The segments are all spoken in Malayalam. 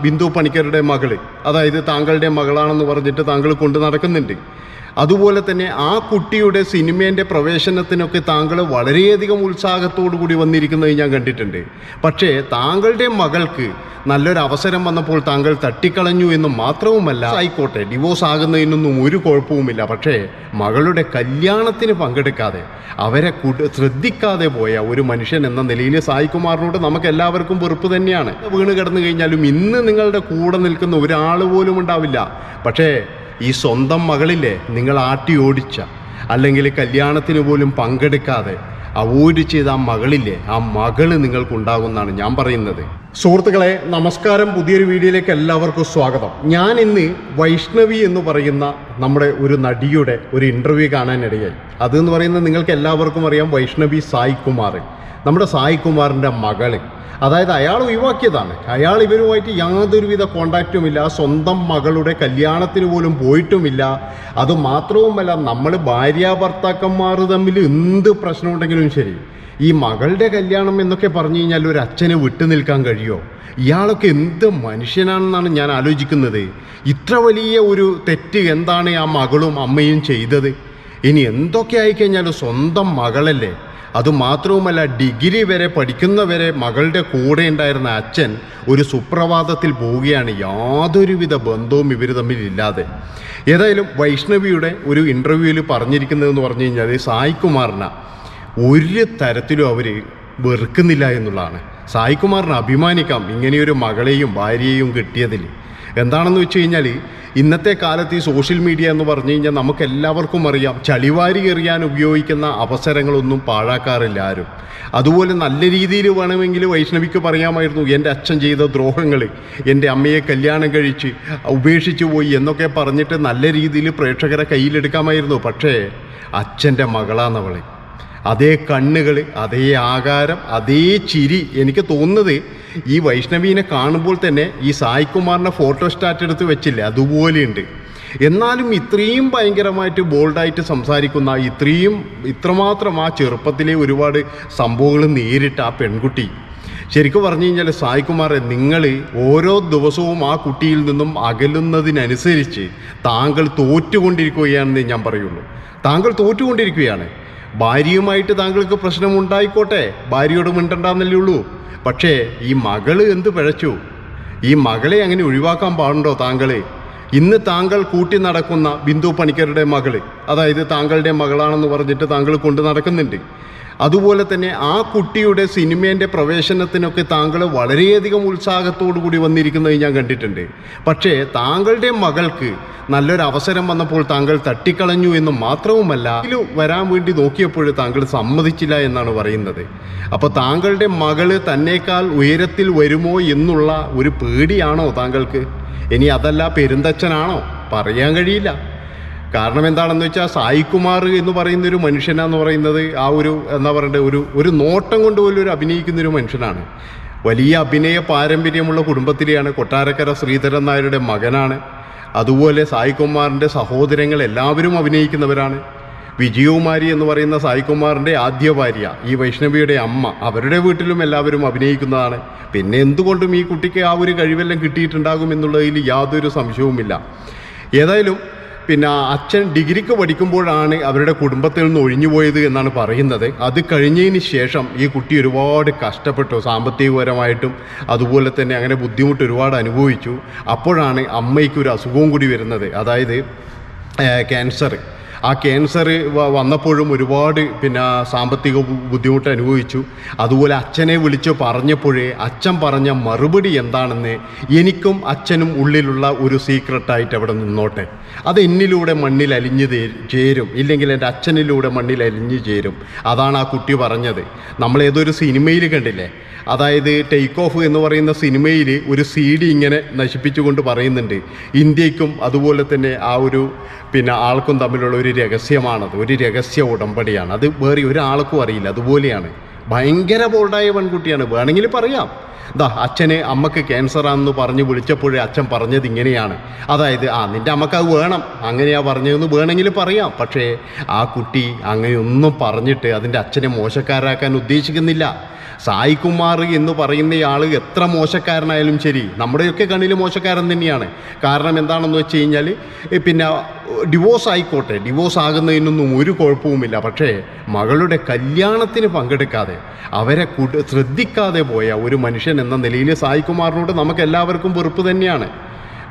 ബിന്ദു പണിക്കരുടെ മകൾ. അതായത് താങ്കളുടെ മകളാണെന്ന് പറഞ്ഞിട്ട് താങ്കൾ കൊണ്ടു നടക്കുന്നുണ്ട്. അതുപോലെ തന്നെ ആ കുട്ടിയുടെ സിനിമേന്റെ പ്രവേശനത്തിനൊക്കെ താങ്കൾ വളരെയധികം ഉത്സാഹത്തോടു കൂടി വന്നിരിക്കുന്നത് ഞാൻ കണ്ടിട്ടുണ്ട്. പക്ഷേ താങ്കളുടെ മകൾക്ക് നല്ലൊരു അവസരം വന്നപ്പോൾ താങ്കൾ തട്ടിക്കളഞ്ഞു എന്ന് മാത്രവുമല്ല ആയിക്കോട്ടെ ഡിവോഴ്സ് ആകുന്നതിനൊന്നും ഒരു കുഴപ്പവുമില്ല. പക്ഷേ മകളുടെ കല്യാണത്തിന് പങ്കെടുക്കാതെ അവരെ ശ്രദ്ധിക്കാതെ പോയ ഒരു മനുഷ്യൻ എന്ന നിലയിൽ സായികുമാറിനോട് നമുക്ക് എല്ലാവർക്കും വെറുപ്പ് തന്നെയാണ്. വീണ് കിടന്നു കഴിഞ്ഞാലും ഇന്ന് നിങ്ങളുടെ കൂടെ നിൽക്കുന്ന ഒരാൾ പോലും ഉണ്ടാവില്ല. പക്ഷേ ഈ സ്വന്തം മകളില്ലേ നിങ്ങൾ ആട്ടി ഓടിച്ച അല്ലെങ്കിൽ കല്യാണത്തിന് പോലും പങ്കെടുക്കാതെ അവോയ്ഡ് ചെയ്ത ആ മകളില്ലേ ആ മകൾ നിങ്ങൾക്കുണ്ടാകുമെന്നാണ് ഞാൻ പറയുന്നത്. സുഹൃത്തുക്കളെ നമസ്കാരം. പുതിയൊരു വീഡിയോയിലേക്ക് എല്ലാവർക്കും സ്വാഗതം. ഞാൻ ഇന്ന് വൈഷ്ണവി എന്ന് പറയുന്ന നമ്മുടെ ഒരു നടിയുടെ ഒരു ഇന്റർവ്യൂ കാണാനിടയായി. അതെന്ന് പറയുന്നത് നിങ്ങൾക്ക് എല്ലാവർക്കും അറിയാം. വൈഷ്ണവി സായ് കുമാർ നമ്മുടെ സായികുമാറിന്റെ കുമാറിന്റെ മകൾ. അതായത് അയാൾ ഒഴിവാക്കിയതാണ്. അയാൾ ഇവരുമായിട്ട് യാതൊരുവിധ കോണ്ടാക്റ്റുമില്ല സ്വന്തം മകളുടെ കല്യാണത്തിന് പോലും പോയിട്ടുമില്ല. അത് മാത്രവുമല്ല നമ്മൾ ഭാര്യ ഭർത്താക്കന്മാർ തമ്മിൽ എന്ത് പ്രശ്നമുണ്ടെങ്കിലും ശരി ഈ മകളുടെ കല്യാണം എന്നൊക്കെ പറഞ്ഞു കഴിഞ്ഞാൽ ഒരു അച്ഛനെ വിട്ടു നിൽക്കാൻ കഴിയുമോ ഇയാളൊക്കെ എന്ത് മനുഷ്യനാണെന്നാണ് ഞാൻ ആലോചിക്കുന്നത്. ഇത്ര വലിയ ഒരു തെറ്റ് എന്താണ് ആ മകളും അമ്മയും ചെയ്തത്? ഇനി എന്തൊക്കെ ആയിക്കഴിഞ്ഞാലും സ്വന്തം മകളല്ലേ? അതുമാത്രവുമല്ല ഡിഗ്രി വരെ പഠിക്കുന്നവരെ മകളുടെ കൂടെ ഉണ്ടായിരുന്ന അച്ഛൻ ഒരു സുപ്രഭാതത്തിൽ പോവുകയാണ്. യാതൊരുവിധ ബന്ധവും ഇവർ തമ്മിലില്ലാതെ ഏതായാലും വൈഷ്ണവിയുടെ ഒരു ഇന്റർവ്യൂവിൽ പറഞ്ഞിരിക്കുന്നതെന്ന് പറഞ്ഞു കഴിഞ്ഞാൽ സായികുമാറിനെ ഒരു തരത്തിലും അവർ വെറുക്കുന്നില്ല എന്നുള്ളതാണ്. സായികുമാറിനെ അഭിമാനിക്കാം ഇങ്ങനെയൊരു മകളെയും ഭാര്യയെയും കിട്ടിയതിൽ എന്താണെന്ന് വെച്ച് കഴിഞ്ഞാൽ ഇന്നത്തെ കാലത്ത് ഈ സോഷ്യൽ മീഡിയ എന്ന് പറഞ്ഞു കഴിഞ്ഞാൽ നമുക്ക് എല്ലാവർക്കും അറിയാം ചളിവാരി എറിയാൻ ഉപയോഗിക്കുന്ന അവസരങ്ങളൊന്നും പാഴാക്കാറില്ല ആരും. അതുപോലെ നല്ല രീതിയിൽ വേണമെങ്കിൽ വൈഷ്ണവിക്ക് പറയാമായിരുന്നു എന്റെ അച്ഛൻ ചെയ്ത ദ്രോഹങ്ങൾ എന്റെ അമ്മയെ കല്യാണം കഴിച്ച് ഉപേക്ഷിച്ചു പോയി എന്നൊക്കെ പറഞ്ഞിട്ട് നല്ല രീതിയിൽ പ്രേക്ഷകരെ കയ്യിലെടുക്കാമായിരുന്നു. പക്ഷേ അച്ഛന്റെ മകളാന്നവളെ അതേ കണ്ണുകൾ അതേ ആകാരം അതേ ചിരി എനിക്ക് തോന്നുന്നത് ഈ വൈഷ്ണവീനെ കാണുമ്പോൾ തന്നെ ഈ സായികുമാറിന്റെ ഫോട്ടോ സ്റ്റാറ്റ് എടുത്ത് വെച്ചില്ലേ അതുപോലെയുണ്ട്. എന്നാലും ഇത്രയും ഭയങ്കരമായിട്ട് ബോൾഡായിട്ട് സംസാരിക്കുന്ന ഇത്രയും ഇത്രമാത്രം ആ ചെറുപ്പത്തിലെ ഒരുപാട് സംഭവങ്ങൾ നേരിട്ട ആ പെൺകുട്ടി. ശരിക്കും പറഞ്ഞു കഴിഞ്ഞാൽ സായികുമാറെ നിങ്ങൾ ഓരോ ദിവസവും ആ കുട്ടിയിൽ നിന്നും അകലുന്നതിനനുസരിച്ച് താങ്കൾ തോറ്റുകൊണ്ടിരിക്കുകയാണെന്ന് ഞാൻ പറയുള്ളൂ. താങ്കൾ തോറ്റുകൊണ്ടിരിക്കുകയാണ്. ഭാര്യയുമായിട്ട് താങ്കൾക്ക് പ്രശ്നം ഉണ്ടായിക്കോട്ടെ ഭാര്യയോട് മിണ്ടണ്ടെന്നല്ലേ ഉള്ളൂ. പക്ഷേ ഈ മകൾ എന്ത് പിഴച്ചു? ഈ മകളെ അങ്ങനെ ഒഴിവാക്കാൻ പാടുണ്ടോ താങ്കളെ? ഇന്ന് താങ്കൾ കൂട്ടി നടക്കുന്ന ബിന്ദു പണിക്കരുടെ മകൾ അതായത് താങ്കളുടെ മകളാണെന്ന് പറഞ്ഞിട്ട് താങ്കൾ കൊണ്ടു നടക്കുന്നുണ്ട്. അതുപോലെ തന്നെ ആ കുട്ടിയുടെ സിനിമേന്റെ പ്രവേശനത്തിനൊക്കെ താങ്കൾ വളരെയധികം ഉത്സാഹത്തോടു കൂടി വന്നിരിക്കുന്നത് ഞാൻ കണ്ടിട്ടുണ്ട്. പക്ഷേ താങ്കളുടെ മകൾക്ക് നല്ലൊരു അവസരം വന്നപ്പോൾ താങ്കൾ തട്ടിക്കളഞ്ഞു എന്ന് മാത്രവുമല്ല ഇതിൽ വരാൻ വേണ്ടി നോക്കിയപ്പോൾ താങ്കൾ സമ്മതിച്ചില്ല എന്നാണ് പറയുന്നത്. അപ്പോൾ താങ്കളുടെ മകൾ തന്നേക്കാൾ ഉയരത്തിൽ വരുമോ എന്നുള്ള ഒരു പേടിയാണോ താങ്കൾക്ക്? ഇനി അതല്ല പെരുന്തച്ഛനാണോ? പറയാൻ കഴിയില്ല. കാരണം എന്താണെന്ന് വെച്ചാൽ സായികുമാർ എന്ന് പറയുന്ന ഒരു മനുഷ്യനാന്ന് പറയുന്നത് ആ ഒരു എന്താ പറയണ്ടേ ഒരു ഒരു നോട്ടം കൊണ്ട് പോലും ഒരു അഭിനയിക്കുന്ന ഒരു മനുഷ്യനാണ്. വലിയ അഭിനയ പാരമ്പര്യമുള്ള കുടുംബത്തിലെയാണ് കൊട്ടാരക്കര ശ്രീധരൻ നായരുടെ മകനാണ്. അതുപോലെ സായികുമാറിന്റെ സഹോദരങ്ങൾ എല്ലാവരും അഭിനയിക്കുന്നവരാണ്. വിജയകുമാരി എന്ന് പറയുന്ന സായികുമാറിന്റെ ആദ്യ ഭാര്യ ഈ വൈഷ്ണവിയുടെ അമ്മ അവരുടെ വീട്ടിലും എല്ലാവരും അഭിനയിക്കുന്നതാണ്. പിന്നെ എന്തുകൊണ്ടും ഈ കുട്ടിക്ക് ആ ഒരു കഴിവെല്ലാം കിട്ടിയിട്ടുണ്ടാകും എന്നുള്ളതിൽ യാതൊരു സംശയവുമില്ല. ഏതായാലും പിന്നെ അച്ഛൻ ഡിഗ്രിക്ക് പഠിക്കുമ്പോഴാണ് അവരുടെ കുടുംബത്തിൽ നിന്ന് ഒഴിഞ്ഞുപോയത് എന്നാണ് പറയുന്നത്. അത് കഴിഞ്ഞതിന് ശേഷം ഈ കുട്ടി ഒരുപാട് കഷ്ടപ്പെട്ടു. സാമ്പത്തികപരമായിട്ടും അതുപോലെ തന്നെ അങ്ങനെ ബുദ്ധിമുട്ട് ഒരുപാട് അനുഭവിച്ചു. അപ്പോഴാണ് അമ്മയ്ക്ക് ഒരു അസുഖവും കൂടി വരുന്നത്. അതായത് ക്യാൻസർ. ആ ക്യാൻസർ വന്നപ്പോഴും ഒരുപാട് പിന്നെ സാമ്പത്തിക ബുദ്ധിമുട്ട് അനുഭവിച്ചു. അതുപോലെ അച്ഛനെ വിളിച്ച് പറഞ്ഞപ്പോഴേ അച്ഛൻ പറഞ്ഞ മറുപടി എന്താണെന്ന് എനിക്കും അച്ഛനും ഉള്ളിലുള്ള ഒരു സീക്രട്ടായിട്ട് അവിടെ നിന്നോട്ടെ. അത് എന്നിലൂടെ മണ്ണിൽ അലിഞ്ഞു ചേരും. ഇല്ലെങ്കിൽ എന്റെ അച്ഛനിലൂടെ മണ്ണിൽ അലിഞ്ഞു ചേരും. അതാണ് ആ കുട്ടി പറഞ്ഞത്. നമ്മൾ ഏതൊരു സിനിമയിൽ കണ്ടില്ലേ? അതായത് ടേക്ക് ഓഫ് എന്ന് പറയുന്ന സിനിമയിൽ ഒരു സി ഡി ഇങ്ങനെ നശിപ്പിച്ചുകൊണ്ട് പറയുന്നുണ്ട്. ഇന്ത്യക്കും അതുപോലെ തന്നെ ആ ഒരു പിന്നെ ആൾക്കും തമ്മിലുള്ള ഒരു രഹസ്യമാണത്. ഒരു രഹസ്യ ഉടമ്പടിയാണ്. അത് വേറെ ഒരാൾക്കും അറിയില്ല. അതുപോലെയാണ്. ഭയങ്കര ബോൾഡായ പെൺകുട്ടിയാണ്. വേണമെങ്കിൽ പറയാം. ദാ അച്ഛന് അമ്മയ്ക്ക് ക്യാൻസറാണെന്ന് പറഞ്ഞ് വിളിച്ചപ്പോഴേ അച്ഛൻ പറഞ്ഞത് ഇങ്ങനെയാണ്. അതായത് ആ നിന്റെ അമ്മയ്ക്ക് അത് വേണം. അങ്ങനെയാ പറഞ്ഞതെന്ന് വേണമെങ്കിൽ പറയാം. പക്ഷേ ആ കുട്ടി അങ്ങനെയൊന്നും പറഞ്ഞിട്ട് അതിന്റെ അച്ഛനെ മോശക്കാരാക്കാൻ ഉദ്ദേശിക്കുന്നില്ല. സായികുമാർ എന്ന് പറയുന്ന ആൾ എത്ര മോശക്കാരനായാലും ശരി നമ്മുടെയൊക്കെ കണ്ണിൽ മോശക്കാരൻ തന്നെയാണ്. കാരണം എന്താണെന്ന് വെച്ച് കഴിഞ്ഞാൽ പിന്നെ ഡിവോഴ്സ് ആയിക്കോട്ടെ ഡിവോഴ്സ് ആകുന്നതിനൊന്നും ഒരു കുഴപ്പവുമില്ല. പക്ഷേ മകളുടെ കല്യാണത്തിന് പങ്കെടുക്കാതെ അവരെ ശ്രദ്ധിക്കാതെ പോയ ഒരു മനുഷ്യൻ എന്ന നിലയിൽ സായികുമാറിനോട് നമുക്ക് എല്ലാവർക്കും വെറുപ്പ് തന്നെയാണ്.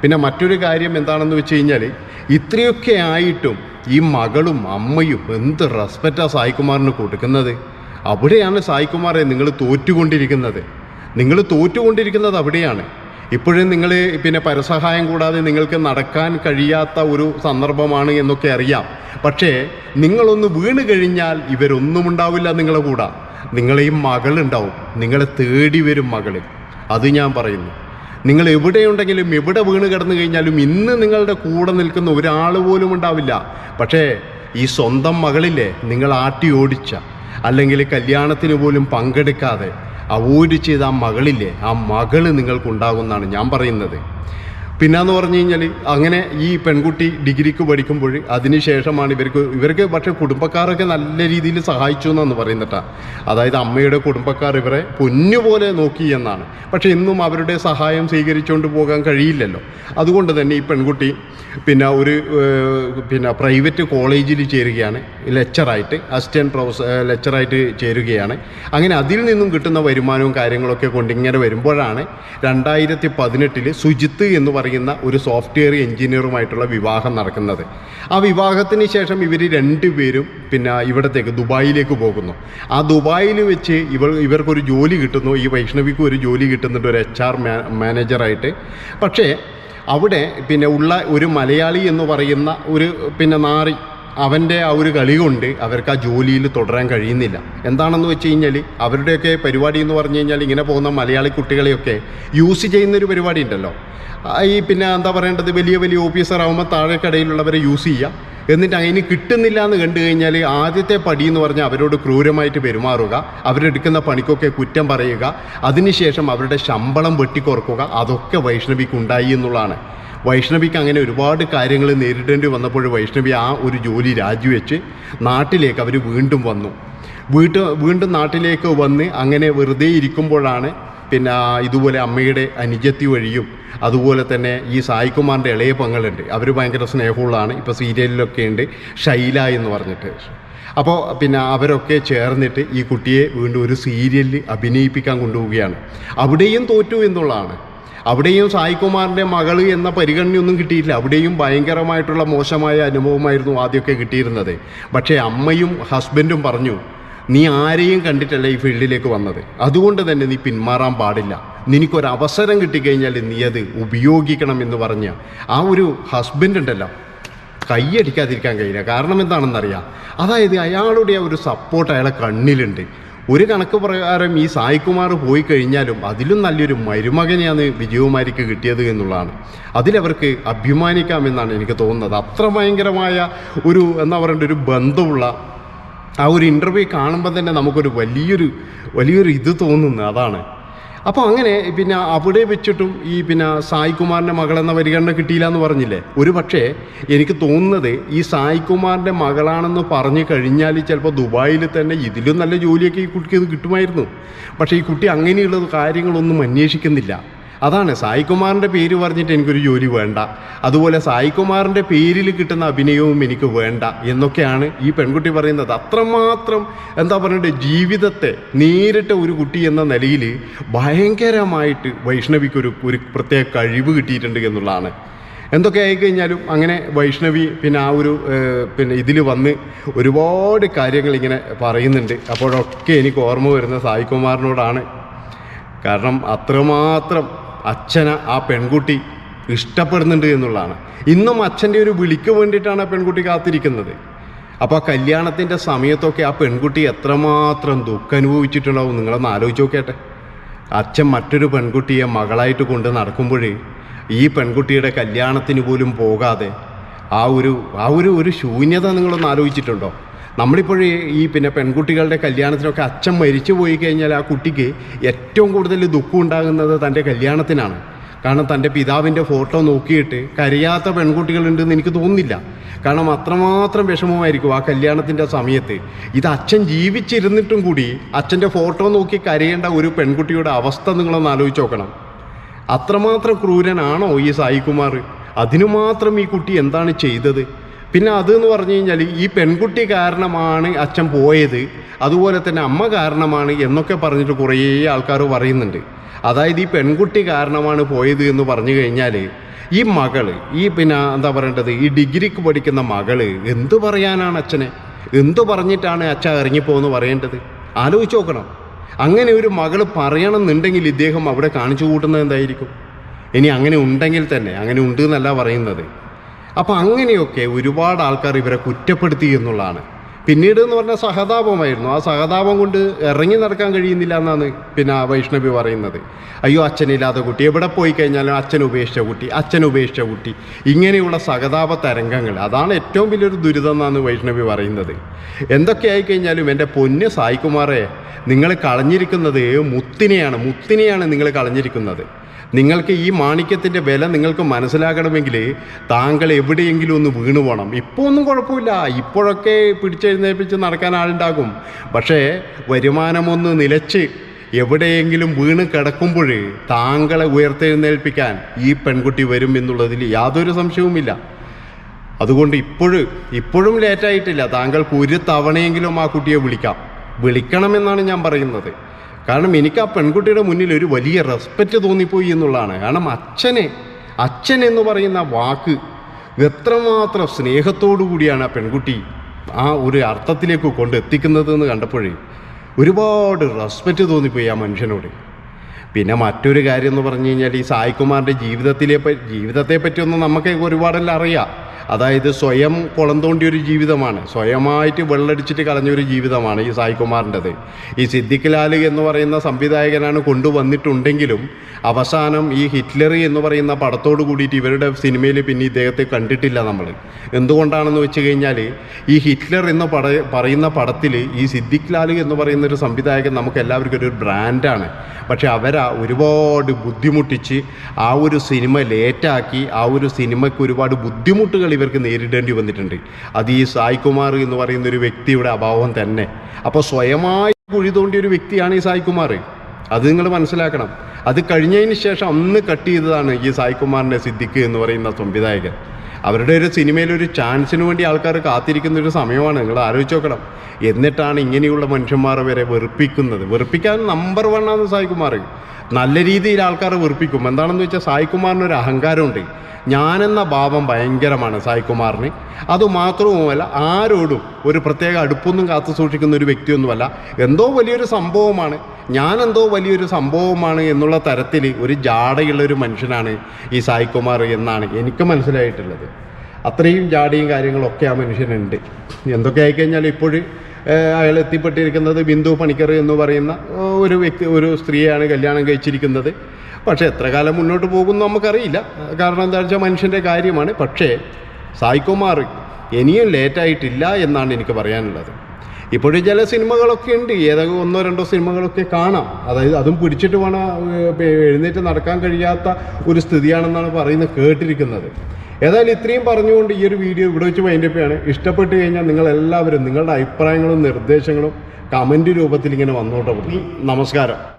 പിന്നെ മറ്റൊരു കാര്യം എന്താണെന്ന് വെച്ച് കഴിഞ്ഞാൽ ഇത്രയൊക്കെ ആയിട്ടും ഈ മകളും അമ്മയും എന്ത് റെസ്പെക്റ്റാണ് സായികുമാറിന് കൊടുക്കുന്നത്? അവിടെയാണ് സായികുമാറെ നിങ്ങൾ തോറ്റുകൊണ്ടിരിക്കുന്നത്. നിങ്ങൾ തോറ്റുകൊണ്ടിരിക്കുന്നത് അവിടെയാണ്. ഇപ്പോഴും നിങ്ങൾ പിന്നെ പരസഹായം കൂടാതെ നിങ്ങൾക്ക് നടക്കാൻ കഴിയാത്ത ഒരു സന്ദർഭമാണ് എന്നൊക്കെ അറിയാം. പക്ഷേ നിങ്ങളൊന്ന് വീണ് കഴിഞ്ഞാൽ ഇവരൊന്നും ഉണ്ടാവില്ല നിങ്ങളെ കൂടെ. നിങ്ങളെയും മകളുണ്ടാവും നിങ്ങളെ തേടി വരും മകൾ. അത് ഞാൻ പറയുന്നു. നിങ്ങൾ എവിടെയുണ്ടെങ്കിലും എവിടെ വീണ് കിടന്നു കഴിഞ്ഞാലും ഇന്ന് നിങ്ങളുടെ കൂടെ നിൽക്കുന്ന ഒരാൾ പോലും ഉണ്ടാവില്ല. പക്ഷേ ഈ സ്വന്തം മകളില്ലേ? നിങ്ങൾ ആട്ടി ഓടിച്ച. അല്ലെങ്കിൽ കല്യാണത്തിന് പോലും പങ്കെടുക്കാതെ അവോയ്ഡ് ചെയ്ത ആ മകളില്ലേ? ആ മകൾ നിങ്ങൾക്കുണ്ടാകുമെന്നാണ് ഞാൻ പറയുന്നത്. പിന്നെന്ന് പറഞ്ഞു കഴിഞ്ഞാൽ അങ്ങനെ ഈ പെൺകുട്ടി ഡിഗ്രിക്ക് പഠിക്കുമ്പോൾ അതിനുശേഷമാണ് ഇവർക്ക് ഇവർക്ക് പക്ഷേ കുടുംബക്കാരൊക്കെ നല്ല രീതിയിൽ സഹായിച്ചു എന്നാണ് പറയുന്നിട്ടാ അതായത് അമ്മയുടെ കുടുംബക്കാർ ഇവരെ പൊന്നുപോലെ നോക്കി എന്നാണ്. പക്ഷേ ഇന്നും അവരുടെ സഹായം സ്വീകരിച്ചുകൊണ്ട് പോകാൻ കഴിയില്ലല്ലോ. അതുകൊണ്ട് തന്നെ ഈ പെൺകുട്ടി പിന്നെ ഒരു പിന്നെ പ്രൈവറ്റ് കോളേജിൽ ചേരുകയാണ്. ലെക്ചറായിട്ട് അസിസ്റ്റന്റ് പ്രൊഫസർ ലെക്ചറായിട്ട് ചേരുകയാണ്. അങ്ങനെ അതിൽ നിന്നും കിട്ടുന്ന വരുമാനവും കാര്യങ്ങളൊക്കെ കൊണ്ട് ഇങ്ങനെ വരുമ്പോഴാണ് രണ്ടായിരത്തി പതിനെട്ടിൽ സുജിത്ത് എന്ന് പറയുന്ന ഒരു സോഫ്റ്റ്വെയർ എഞ്ചിനീയറുമായിട്ടുള്ള വിവാഹം നടക്കുന്നത്. ആ വിവാഹത്തിന് ശേഷം ഇവർ രണ്ടുപേരും പിന്നെ ഇവിടത്തേക്ക് ദുബായിലേക്ക് പോകുന്നു. ആ ദുബായിൽ വെച്ച് ഇവർ ഇവർക്കൊരു ജോലി കിട്ടുന്നു. ഈ വൈഷ്ണവിക്ക് ഒരു ജോലി കിട്ടുന്നുണ്ട് ഒരു എച്ച് ആർ മാനേജറായിട്ട്. പക്ഷേ അവിടെ പിന്നെ ഉള്ള ഒരു മലയാളി എന്ന് പറയുന്ന ഒരു പിന്നെ നാറി അവന്റെ ആ ഒരു കളി കൊണ്ട് അവർക്ക് ആ ജോലിയിൽ തുടരാൻ കഴിയുന്നില്ല. എന്താണെന്ന് വെച്ച് കഴിഞ്ഞാൽ അവരുടെയൊക്കെ പരിപാടി എന്ന് പറഞ്ഞു കഴിഞ്ഞാൽ ഇങ്ങനെ പോകുന്ന മലയാളി കുട്ടികളെയൊക്കെ യൂസ് ചെയ്യുന്നൊരു പരിപാടി ഉണ്ടല്ലോ. ഈ പിന്നെ എന്താ പറയേണ്ടത്? വലിയ വലിയ ഓഫീസർ ആകുമ്പോൾ താഴെക്കടയിലുള്ളവരെ യൂസ് ചെയ്യുക എന്നിട്ട് അതിന് കിട്ടുന്നില്ല എന്ന് കണ്ടു കഴിഞ്ഞാൽ ആദ്യത്തെ പടി എന്ന് പറഞ്ഞാൽ അവരോട് ക്രൂരമായിട്ട് പെരുമാറുക അവരെടുക്കുന്ന പണിക്കൊക്കെ കുറ്റം പറയുക അതിനുശേഷം അവരുടെ ശമ്പളം വെട്ടിക്കുറക്കുക അതൊക്കെ വൈഷ്ണവിക്ക് ഉണ്ടായി എന്നുള്ളതാണ്. വൈഷ്ണവിക്ക് അങ്ങനെ ഒരുപാട് കാര്യങ്ങൾ നേരിടേണ്ടി വന്നപ്പോൾ വൈഷ്ണവി ആ ഒരു ജോലി രാജിവെച്ച് നാട്ടിലേക്ക് അവർ വീണ്ടും വന്നു. വീട്ട് വീണ്ടും നാട്ടിലേക്ക് വന്ന് അങ്ങനെ വെറുതെ ഇരിക്കുമ്പോഴാണ് പിന്നെ ഇതുപോലെ അമ്മയുടെ അനുജത്തി വഴിയും അതുപോലെ തന്നെ ഈ സായികുമാറിന്റെ ഇളയ പങ്ങളുണ്ട്. അവർ ഭയങ്കര സ്നേഹമുള്ളതാണ്. ഇപ്പോൾ സീരിയലിലൊക്കെ ഉണ്ട് ഷൈല എന്ന് പറഞ്ഞിട്ട്. അപ്പോൾ പിന്നെ അവരൊക്കെ ചേർന്നിട്ട് ഈ കുട്ടിയെ വീണ്ടും ഒരു സീരിയലിൽ അഭിനയിപ്പിക്കാൻ കൊണ്ടുപോവുകയാണ്. അവിടെയും തോറ്റു എന്നുള്ളതാണ്. അവിടെയും സായികുമാറിന്റെ മകൾ എന്ന പരിഗണനയൊന്നും കിട്ടിയില്ല. അവിടെയും ഭയങ്കരമായിട്ടുള്ള മോശമായ അനുഭവമായിരുന്നു ആദ്യമൊക്കെ കിട്ടിയിരുന്നത്. പക്ഷേ അമ്മയും ഹസ്ബൻഡും പറഞ്ഞു നീ ആരെയും കണ്ടിട്ടല്ല ഈ ഫീൽഡിലേക്ക് വന്നത്. അതുകൊണ്ട് തന്നെ നീ പിന്മാറാൻ പാടില്ല. നിനക്കൊരവസരം കിട്ടിക്കഴിഞ്ഞാൽ നീ അത് ഉപയോഗിക്കണം എന്ന് പറഞ്ഞ ആ ഒരു ഹസ്ബൻഡ് ഉണ്ടല്ലോ കൈയടിക്കാതിരിക്കാൻ കഴിയില്ല. കാരണം എന്താണെന്നറിയാം? അതായത് അയാളുടെ ഒരു സപ്പോർട്ട് അയാളെ കണ്ണിലുണ്ട്. ഒരു കണക്ക് പ്രകാരം ഈ സായികുമാർ പോയി കഴിഞ്ഞാലും അതിലും നല്ലൊരു മരുമകനെയാണ് വിജയകുമാരിക്ക് കിട്ടിയത് എന്നുള്ളതാണ്. അതിലവർക്ക് അഭിമാനിക്കാമെന്നാണ് എനിക്ക് തോന്നുന്നത്. അത്ര ഭയങ്കരമായ ഒരു എന്താ പറയണ്ട ഒരു ബന്ധമുള്ള ആ ഒരു ഇന്റർവ്യൂ കാണുമ്പോൾ തന്നെ നമുക്കൊരു വലിയൊരു വലിയൊരു ഇത് തോന്നുന്നു അതാണ്. അപ്പോൾ അങ്ങനെ പിന്നെ അവിടെ വെച്ചിട്ടും ഈ പിന്നെ സായികുമാറിന്റെ മകളെന്ന പരിഗണന കിട്ടിയില്ല എന്ന് പറഞ്ഞില്ലേ? ഒരു പക്ഷേ എനിക്ക് തോന്നുന്നത് ഈ സായികുമാറിന്റെ മകളാണെന്ന് പറഞ്ഞു കഴിഞ്ഞാൽ ചിലപ്പോൾ ദുബായിൽ തന്നെ ഇതിലും നല്ല ജോലിയൊക്കെ ഈ കുട്ടിക്ക് ഇത് കിട്ടുമായിരുന്നു. പക്ഷേ ഈ കുട്ടി അങ്ങനെയുള്ള കാര്യങ്ങളൊന്നും അന്വേഷിക്കുന്നില്ല. അതാണ് സായികുമാറിന്റെ പേര് പറഞ്ഞിട്ട് എനിക്കൊരു ജോലി വേണ്ട. അതുപോലെ സായികുമാറിന്റെ പേരിൽ കിട്ടുന്ന അഭിനയവും എനിക്ക് വേണ്ട എന്നൊക്കെയാണ് ഈ പെൺകുട്ടി പറയുന്നത്. അത്രമാത്രം എന്താ പറയണ്ടേ ജീവിതത്തെ നേരിട്ട ഒരു കുട്ടി എന്ന നിലയിൽ ഭയങ്കരമായിട്ട് വൈഷ്ണവിക്കൊരു ഒരു പ്രത്യേക കഴിവ് കിട്ടിയിട്ടുണ്ട് എന്നുള്ളതാണ്. എന്തൊക്കെ ആയിക്കഴിഞ്ഞാലും അങ്ങനെ വൈഷ്ണവി പിന്നെ ആ ഒരു പിന്നെ ഇതിൽ വന്ന് ഒരുപാട് കാര്യങ്ങൾ ഇങ്ങനെ പറയുന്നുണ്ട്. അപ്പോഴൊക്കെ എനിക്ക് ഓർമ്മ വരുന്ന സായികുമാറിനോടാണ്. കാരണം അത്രമാത്രം അച്ഛനെ ആ പെൺകുട്ടി ഇഷ്ടപ്പെടുന്നുണ്ട് എന്നുള്ളതാണ്. ഇന്നും അച്ഛന്റെ ഒരു വിളിക്ക് വേണ്ടിയിട്ടാണ് ആ പെൺകുട്ടി കാത്തിരിക്കുന്നത്. അപ്പോൾ കല്യാണത്തിന്റെ സമയത്തൊക്കെ ആ പെൺകുട്ടി എത്രമാത്രം ദുഃഖം അനുഭവിച്ചിട്ടുണ്ടാവും നിങ്ങളൊന്ന് ആലോചിച്ച് നോക്കട്ടെ അച്ഛൻ മറ്റൊരു പെൺകുട്ടിയെ മകളായിട്ട് കൊണ്ട് നടക്കുമ്പോഴേ ഈ പെൺകുട്ടിയുടെ കല്യാണത്തിന് പോലും പോകാതെ ആ ഒരു ആ ഒരു ഒരു ശൂന്യത നിങ്ങളൊന്ന് ആലോചിച്ചിട്ടുണ്ടോ? നമ്മളിപ്പോഴേ ഈ പിന്നെ പെൺകുട്ടികളുടെ കല്യാണത്തിനൊക്കെ അച്ഛൻ മരിച്ചു പോയി കഴിഞ്ഞാൽ ആ കുട്ടിക്ക് ഏറ്റവും കൂടുതൽ ദുഃഖം ഉണ്ടാകുന്നത് തന്റെ കല്യാണത്തിനാണ്. കാരണം തന്റെ പിതാവിന്റെ ഫോട്ടോ നോക്കിയിട്ട് കരയാത്ത പെൺകുട്ടികളുണ്ടെന്ന് എനിക്ക് തോന്നുന്നില്ല. കാരണം അത്രമാത്രം വിഷമമായിരിക്കും ആ കല്യാണത്തിന്റെ സമയത്ത്. ഇത് അച്ഛൻ ജീവിച്ചിരുന്നിട്ടും കൂടി അച്ഛന്റെ ഫോട്ടോ നോക്കി കരയേണ്ട ഒരു പെൺകുട്ടിയുടെ അവസ്ഥ നിങ്ങളൊന്ന് ആലോചിച്ച് നോക്കണം. അത്രമാത്രം ക്രൂരനാണോ ഈ സായികുമാർ? അതിനു മാത്രം ഈ കുട്ടി എന്താണ് ചെയ്തത്? പിന്നെ അതെന്ന് പറഞ്ഞു കഴിഞ്ഞാൽ ഈ പെൺകുട്ടി കാരണമാണ് അച്ഛൻ പോയത്. അതുപോലെ തന്നെ അമ്മ കാരണമാണ് എന്നൊക്കെ പറഞ്ഞിട്ട് കുറേ ആൾക്കാർ പറയുന്നുണ്ട്. അതായത് ഈ പെൺകുട്ടി കാരണമാണ് പോയത് എന്ന് പറഞ്ഞു കഴിഞ്ഞാൽ ഈ മകൾ ഈ പിന്നെ എന്താ പറയേണ്ടത് ഈ ഡിഗ്രിക്ക് പഠിക്കുന്ന മകൾ എന്തു പറയാനാണ് അച്ഛനെ? എന്തു പറഞ്ഞിട്ടാണ് അച്ഛൻ ഇറങ്ങിപ്പോന്ന് പറയേണ്ടത്? ആലോചിച്ച് നോക്കണം. അങ്ങനെ ഒരു മകൾ പറയണമെന്നുണ്ടെങ്കിൽ ഇദ്ദേഹം അവിടെ കാണിച്ചു കൂട്ടുന്നത് എന്തായിരിക്കും? ഇനി അങ്ങനെ ഉണ്ടെങ്കിൽ തന്നെ അങ്ങനെ ഉണ്ട് എന്നല്ല പറയുന്നത്. അപ്പോൾ അങ്ങനെയൊക്കെ ഒരുപാട് ആൾക്കാർ ഇവരെ കുറ്റപ്പെടുത്തി എന്നുള്ളതാണ്. പിന്നീട് എന്ന് പറഞ്ഞാൽ സഹതാപമായിരുന്നു. ആ സഹതാപം കൊണ്ട് ഇറങ്ങി നടക്കാൻ കഴിയുന്നില്ല എന്നാണ് പിന്നെ വൈഷ്ണവി പറയുന്നത്. അയ്യോ അച്ഛനില്ലാത്ത കുട്ടി. എവിടെ പോയി കഴിഞ്ഞാലും അച്ഛൻ ഉപേക്ഷിച്ച കുട്ടി അച്ഛൻ ഉപേക്ഷിച്ച കുട്ടി. ഇങ്ങനെയുള്ള സഹതാപ തരംഗങ്ങൾ. അതാണ് ഏറ്റവും വലിയൊരു ദുരിതം എന്നാണ് വൈഷ്ണവി പറയുന്നത്. എന്തൊക്കെ ആയിക്കഴിഞ്ഞാലും എന്റെ പൊന്ന് സായികുമാറെ നിങ്ങൾ കളഞ്ഞിരിക്കുന്നത് മുത്തിനെയാണ്. മുത്തിനെയാണ് നിങ്ങൾ കളഞ്ഞിരിക്കുന്നത്. നിങ്ങൾക്ക് ഈ മാണിക്യത്തിന്റെ വില നിങ്ങൾക്ക് മനസ്സിലാക്കണമെങ്കിൽ താങ്കൾ എവിടെയെങ്കിലും ഒന്ന് വീണു പോകണം ഇപ്പോൾ ഒന്നും കുഴപ്പമില്ല. ഇപ്പോഴൊക്കെ പിടിച്ചെഴുന്നേൽപ്പിച്ച് നടക്കാൻ ആളുണ്ടാകും. പക്ഷേ വരുമാനമൊന്ന് നിലച്ച് എവിടെയെങ്കിലും വീണ് കിടക്കുമ്പോൾ താങ്കളെ ഉയർത്തെഴുന്നേൽപ്പിക്കാൻ ഈ പെൺകുട്ടി വരും എന്നുള്ളതിൽ യാതൊരു സംശയവുമില്ല. അതുകൊണ്ട് ഇപ്പോഴും ഇപ്പോഴും ലേറ്റായിട്ടില്ല. താങ്കൾക്ക് ഒരു തവണയെങ്കിലും ആ കുട്ടിയെ വിളിക്കാം. വിളിക്കണമെന്നാണ് ഞാൻ പറയുന്നത്. കാരണം എനിക്ക് ആ പെൺകുട്ടിയുടെ മുന്നിൽ ഒരു വലിയ റെസ്പെക്റ്റ് തോന്നിപ്പോയി എന്നുള്ളതാണ്. കാരണം അച്ഛനെ അച്ഛൻ എന്ന് പറയുന്ന വാക്ക് എത്രമാത്രം സ്നേഹത്തോടു കൂടിയാണ് ആ പെൺകുട്ടി ആ ഒരു അർത്ഥത്തിലേക്ക് കൊണ്ട് എത്തിക്കുന്നത് എന്ന് കണ്ടപ്പോഴേ ഒരുപാട് റെസ്പെക്റ്റ് തോന്നിപ്പോയി ആ മനുഷ്യനോട്. പിന്നെ മറ്റൊരു കാര്യം എന്ന് പറഞ്ഞു കഴിഞ്ഞാൽ ഈ സായികുമാറിന്റെ ജീവിതത്തിലെ ജീവിതത്തെ പറ്റിയൊന്നും നമുക്ക് ഒരുപാടെല്ലാം അറിയാം. അതായത് സ്വയം കുളം തോണ്ടിയ ഒരു ജീവിതമാണ്. സ്വയമായിട്ട് വെള്ളടിച്ചിട്ട് കളഞ്ഞൊരു ജീവിതമാണ് ഈ സായികുമാറിന്റെത്. ഈ സിദ്ദിഖ് ലാൽ എന്ന് പറയുന്ന സംവിധായകനാണ് കൊണ്ടുവന്നിട്ടുണ്ടെങ്കിലും അവസാനം ഈ ഹിറ്റ്ലർ എന്ന് പറയുന്ന പടത്തോട് കൂടിയിട്ട് ഇവരുടെ സിനിമയിൽ പിന്നെ ഇദ്ദേഹത്തെ കണ്ടിട്ടില്ല നമ്മൾ എന്തുകൊണ്ടാണെന്ന് വെച്ച് കഴിഞ്ഞാൽ ഈ ഹിറ്റ്ലർ എന്ന് പട പറയുന്ന പടത്തിൽ ഈ സിദ്ദിഖ് ലാൽ എന്ന് പറയുന്ന ഒരു സംവിധായകൻ നമുക്ക് എല്ലാവർക്കും ഒരു ബ്രാൻഡാണ്. പക്ഷെ അവരാ ഒരുപാട് ബുദ്ധിമുട്ടിച്ച് ആ ഒരു സിനിമ ലേറ്റാക്കി ആ ഒരു സിനിമയ്ക്ക് ഒരുപാട് ബുദ്ധിമുട്ടുകൾ ഇവർക്ക് നേരിടേണ്ടി വന്നിട്ടുണ്ട്. അത് ഈ സായ്കുമാർ എന്ന് പറയുന്ന ഒരു വ്യക്തിയുടെ അഭാവം തന്നെ. അപ്പോൾ സ്വയമായി കുഴി തോണ്ടിയ ഒരു വ്യക്തിയാണ് ഈ സായ്കുമാർ അത് നിങ്ങൾ മനസ്സിലാക്കണം. അത് കഴിഞ്ഞതിന് ശേഷം അന്ന് കട്ട് ചെയ്തതാണ് ഈ സായ്കുമാറിന്റെ സിദ്ദിഖ് എന്ന് പറയുന്ന സംവിധായകൻ. അവരുടെ ഒരു സിനിമയിൽ ഒരു ചാൻസിന് വേണ്ടി ആൾക്കാർ കാത്തിരിക്കുന്ന ഒരു സമയമാണ്. നിങ്ങൾ ആലോചിച്ച് നോക്കണം. എന്നിട്ടാണ് ഇങ്ങനെയുള്ള മനുഷ്യന്മാരെ വരെ വെറുപ്പിക്കുന്നത്. വെറുപ്പിക്കാൻ നമ്പർ വണ്ണാണ് സായികുമാർ. നല്ല രീതിയിൽ ആൾക്കാർ വെറുപ്പിക്കും. എന്താണെന്ന് വെച്ചാൽ സായികുമാറിന് ഒരു അഹങ്കാരമുണ്ട്. ഞാനെന്ന ഭാവം ഭയങ്കരമാണ് സായികുമാറിന്. അതുമാത്രവുമല്ല ആരോടും ഒരു പ്രത്യേക അടുപ്പൊന്നും കാത്തു സൂക്ഷിക്കുന്ന ഒരു വ്യക്തിയൊന്നുമല്ല. എന്തോ വലിയൊരു സംഭവമാണ്. ഞാനെന്തോ വലിയൊരു സംഭവമാണ് എന്നുള്ള തരത്തിൽ ഒരു ജാടയുള്ള ഒരു മനുഷ്യനാണ് ഈ സായികുമാർ എന്നാണ് എനിക്ക് മനസ്സിലായിട്ടുള്ളത്. അത്രയും ജാടിയും കാര്യങ്ങളൊക്കെ ആ മനുഷ്യനുണ്ട്. എന്തൊക്കെ ആയിക്കഴിഞ്ഞാൽ ഇപ്പോഴും അയാൾ എത്തിപ്പെട്ടിരിക്കുന്നത് ബിന്ദു പണിക്കർ എന്ന് പറയുന്ന ഒരു വ്യക്തി ഒരു സ്ത്രീയാണ് കല്യാണം കഴിച്ചിരിക്കുന്നത്. പക്ഷേ എത്ര കാലം മുന്നോട്ട് പോകുമെന്ന് നമുക്കറിയില്ല. കാരണം എന്താ വെച്ചാൽ മനുഷ്യന്റെ കാര്യമാണ്. പക്ഷേ സായികുമാർ ഇനിയും ലേറ്റായിട്ടില്ല എന്നാണ് എനിക്ക് പറയാനുള്ളത്. ഇപ്പോഴും ചില സിനിമകളൊക്കെ ഉണ്ട്. ഏതൊക്കെ ഒന്നോ രണ്ടോ സിനിമകളൊക്കെ കാണാം. അതായത് അതും പിടിച്ചിട്ട് വേണം എഴുന്നേറ്റ് നടക്കാൻ കഴിയാത്ത ഒരു സ്ഥിതിയാണെന്നാണ് പറയുന്നത് കേട്ടിരിക്കുന്നത്. ഏതായാലും ഇത്രയും പറഞ്ഞുകൊണ്ട് ഈ ഒരു വീഡിയോ ഇവിടെ വെച്ച് വൈൻഡപ്പാണ് ഇഷ്ടപ്പെട്ട് കഴിഞ്ഞാൽ നിങ്ങൾ എല്ലാവരും നിങ്ങളുടെ അഭിപ്രായങ്ങളും നിർദ്ദേശങ്ങളും കമന്റ് രൂപത്തിൽ ഇങ്ങനെ വന്നോട്ടെ. നമസ്കാരം.